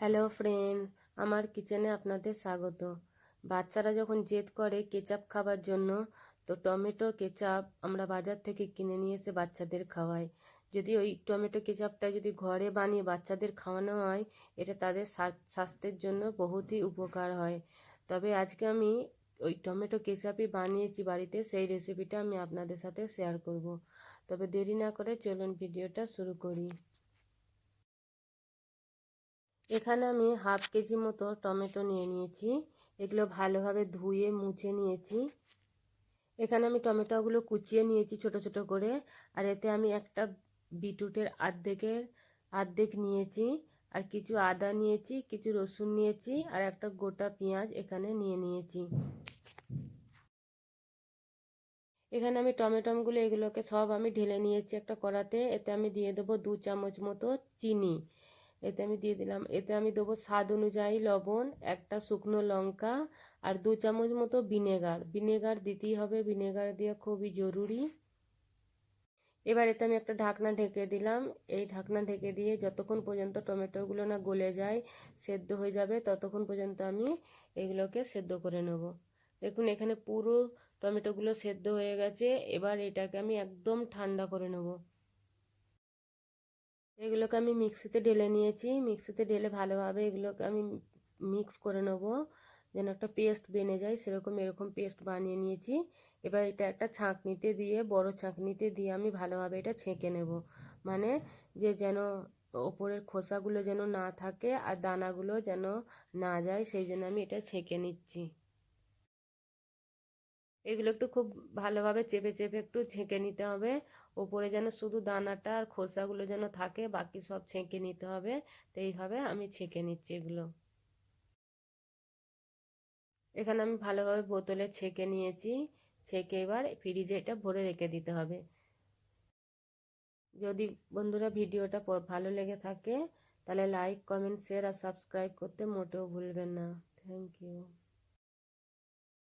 Hello friends আমার কিচেনে আপনাদের স্বাগত। বাচ্চারা যখন জেদ করে কেচাপ খাবার জন্য, তো টমেটো কেচাপ আমরা বাজার থেকে কিনে নিয়ে এসে বাচ্চাদের খাওয়াই। যদি ওই টমেটো কেচাপটা যদি ঘরে বানিয়ে বাচ্চাদের খাওয়ানো হয়, এটা তাদের স্বাস্থ্যের জন্য বহুতই উপকার হয়। তবে আজকে আমি ওই টমেটো কেচাপই বানিয়েছি বাড়িতে, সেই রেসিপিটা আমি আপনাদের সাথে শেয়ার করব। তবে দেরি না করে চলুন ভিডিওটা শুরু করি। এখানে আমি হাফ কেজি মতো টমেটো নিয়ে নিয়েছি। এগুলো ভালোভাবে ধুয়ে মুছে নিয়েছি। এখানে আমি টমেটোগুলো কুচিয়ে নিয়েছি ছোট ছোট করে, আর এতে আমি একটা বিটরুটের আর্ধেকের, আর্ধেক নিয়েছি, আর কিছু আদা নিয়েছি, কিছু রসুন নিয়েছি, আর একটা গোটা পেঁয়াজ এখানে নিয়ে নিয়েছি। এখানে আমি টমেটোগুলো এগুলোকে সব আমি ঢেলে নিয়েছি একটা কড়াতে। এতে আমি দিয়ে দেবো দু চামচ মতো চিনি। এতে আমি দিয়ে দিলাম। এতে আমি দেবো স্বাদ অনুযায়ী লবণ, একটা শুকনো লঙ্কা আর দু চামচ মতো ভিনেগার। ভিনেগার দিতেই হবে। ভিনেগার দেওয়া খুবই জরুরি। এবার এতে আমি একটা ঢাকনা ঢেকে দিলাম। এই ঢাকনা ঢেকে দিয়ে যতক্ষণ পর্যন্ত টমেটোগুলো না গলে যায়, সেদ্ধ হয়ে যাবে, ততক্ষণ পর্যন্ত আমি এগুলোকে সেদ্ধ করে নেব। দেখুন, এখানে পুরো টমেটোগুলো সেদ্ধ হয়ে গেছে। এবার এটাকে আমি একদম ঠান্ডা করে নেব। এগুলোকে আমি মিক্সিতে ঢেলে নিয়েছি। মিক্সিতে ঢেলে ভালোভাবে এগুলোকে আমি মিক্স করে নেব, যেন একটা পেস্ট বেনে যায়। সেরকম এরকম পেস্ট বানিয়ে নিয়েছি। এবার এটা একটা ছাঁকনিতে দিয়ে, বড় ছাঁকনিতে দিয়ে আমি ভালোভাবে এটা ছেঁকে নেব। মানে যে যেন ওপরের খোসাগুলো যেন না থাকে আর দানাগুলো যেন না যায়, সেই জন্য আমি এটা ছেঁকে নিচ্ছি। এগুলো একটু খুব ভালোভাবে চেপে চেপে একটু ছেঁকে নিতে হবে। ওপরে যেন শুধু দানাটা আর খোসাগুলো যেন থাকে, বাকি সব ছেঁকে নিতে হবে। তো এইভাবে আমি ছেঁকে নিচ্ছি এগুলো। এখানে আমি ভালোভাবে বোতলে ছেঁকে নিয়েছি। ছেঁকে এবার ফ্রিজে এটা ভরে রেখে দিতে হবে। যদি বন্ধুরা ভিডিওটা ভালো লেগে থাকে, তাহলে লাইক, কমেন্ট, শেয়ার আর সাবস্ক্রাইব করতে মোটেও ভুলবেন না। Thank you.